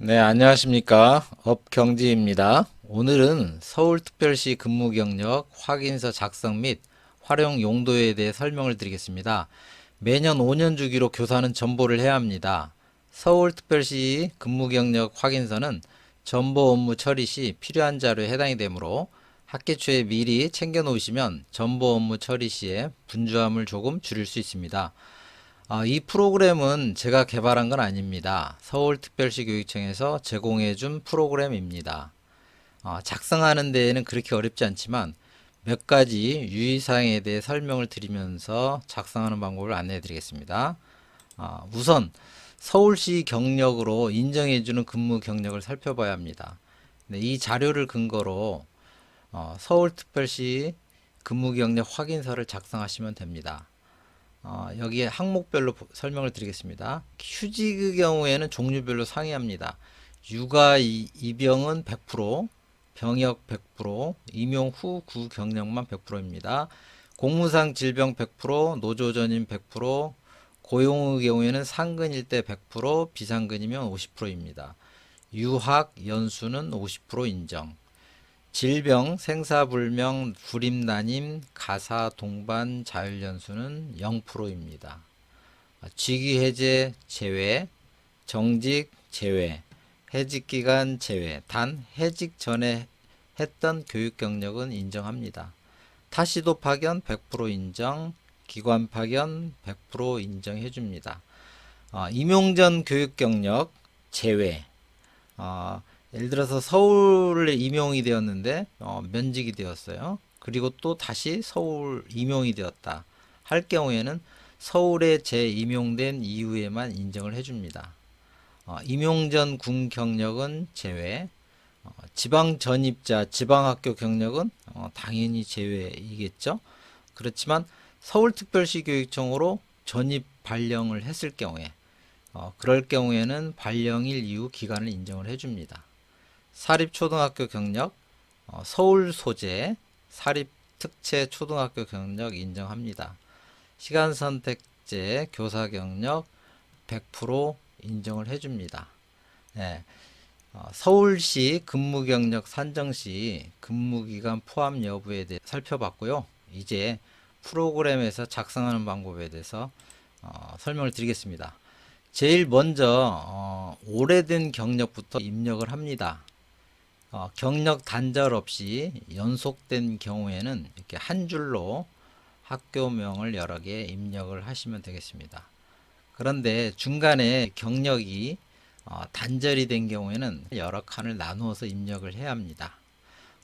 네, 안녕하십니까. 업경지입니다. 오늘은 서울특별시 근무 경력 확인서 작성 및 활용 용도에 대해 설명을 드리겠습니다. 매년 5년 주기로 교사는 전보를 해야 합니다. 서울특별시 근무 경력 확인서는 전보 업무 처리 시 필요한 자료에 해당이 되므로 학기 초에 미리 챙겨 놓으시면 전보 업무 처리 시에 분주함을 조금 줄일 수 있습니다. 아, 이 프로그램은 제가 개발한 건 아닙니다. 서울특별시 교육청에서 제공해 준 프로그램입니다. 어, 작성하는 데에는 그렇게 어렵지 않지만 몇 가지 유의사항에 대해 설명을 드리면서 작성하는 방법을 안내해 드리겠습니다. 아, 우선 서울시 경력으로 인정해 주는 근무 경력을 살펴봐야 합니다. 네, 이 자료를 근거로 어, 서울특별시 근무 경력 확인서를 작성하시면 됩니다. 어, 여기에 항목별로 보- 설명을 드리겠습니다. 휴직의 경우에는 종류별로 상이합니다. 육아 이- 입영은 100%, 병역 100%, 임용 후 구경력만 100%입니다. 공무상 질병 100%, 노조 전임 100%, 고용의 경우에는 상근일 때 100%, 비상근이면 50%입니다. 유학 연수는 50% 인정. 질병, 생사불명, 불임난임, 가사, 동반, 자율연수는 0%입니다. 직위해제 제외, 정직 제외, 해직기간 제외, 단 해직 전에 했던 교육 경력은 인정합니다. 타시도 파견 100% 인정, 기관 파견 100% 인정해 줍니다. 어, 임용 전 교육 경력 제외, 어, 예를 들어서 서울에 임용이 되었는데 어, 면직이 되었어요. 그리고 또 다시 서울 임용이 되었다. 할 경우에는 서울에 재임용된 이후에만 인정을 해줍니다. 어, 임용 전 군 경력은 제외. 어, 지방 전입자, 지방학교 경력은 어, 당연히 제외이겠죠. 그렇지만 서울특별시 교육청으로 전입 발령을 했을 경우에 어, 그럴 경우에는 발령일 이후 기간을 인정을 해줍니다. 사립초등학교 경력, 어, 서울 소재, 사립특채 초등학교 경력 인정합니다. 시간 선택제 교사 경력 100% 인정을 해줍니다. 예. 어, 서울시 근무 경력 산정 시 근무 기간 포함 여부에 대해 살펴봤고요. 이제 프로그램에서 작성하는 방법에 대해서 어, 설명을 드리겠습니다. 제일 먼저 어, 오래된 경력부터 입력을 합니다. 어, 경력 단절 없이 연속된 경우에는 이렇게 한 줄로 학교명을 여러 개 입력을 하시면 되겠습니다. 그런데 중간에 경력이 어, 단절이 된 경우에는 여러 칸을 나누어서 입력을 해야 합니다.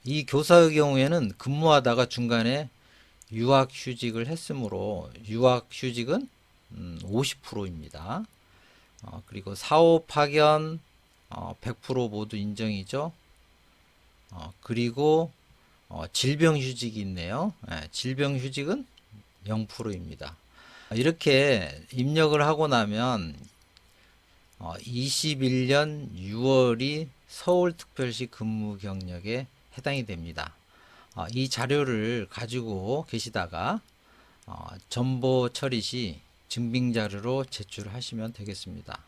이 교사의 경우에는 근무하다가 중간에 유학 휴직을 했으므로 유학 휴직은 음, 50%입니다. 어, 그리고 사업 파견 어, 100% 모두 인정이죠. 어, 그리고 어, 질병 휴직이 있네요. 예, 질병 휴직은 0%입니다. 이렇게 입력을 하고 나면 어, 21년 6월이 서울특별시 근무 경력에 해당이 됩니다. 어, 이 자료를 가지고 계시다가 어, 전보 처리 시 증빙 자료로 제출하시면 되겠습니다.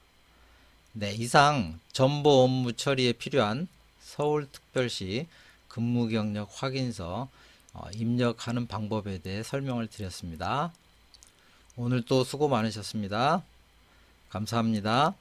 네, 이상 전보 업무 처리에 필요한 서울특별시 근무 경력 확인서 어, 입력하는 방법에 대해 설명을 드렸습니다. 오늘 또 수고 많으셨습니다. 감사합니다.